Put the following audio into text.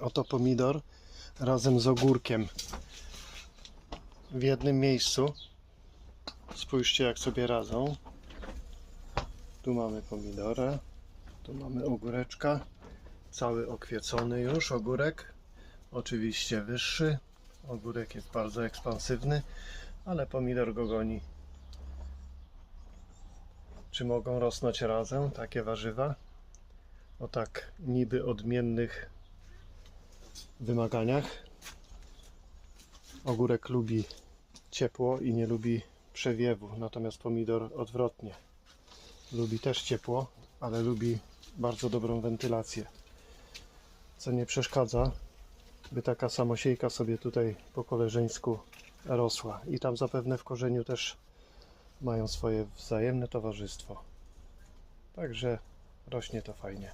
Oto pomidor razem z ogórkiem w jednym miejscu. Spójrzcie jak sobie radzą. Tu mamy pomidora, tu mamy ogóreczka, cały okwiecony już ogórek. Oczywiście wyższy. Ogórek jest bardzo ekspansywny, ale pomidor go goni. Czy mogą rosnąć razem takie warzywa? O tak niby odmiennych wymaganiach. Ogórek lubi ciepło i nie lubi przewiewu, natomiast pomidor odwrotnie. Lubi też ciepło, ale lubi bardzo dobrą wentylację. Co nie przeszkadza, by taka samosiejka sobie tutaj po koleżeńsku rosła. I tam zapewne w korzeniu też mają swoje wzajemne towarzystwo. Także rośnie to fajnie.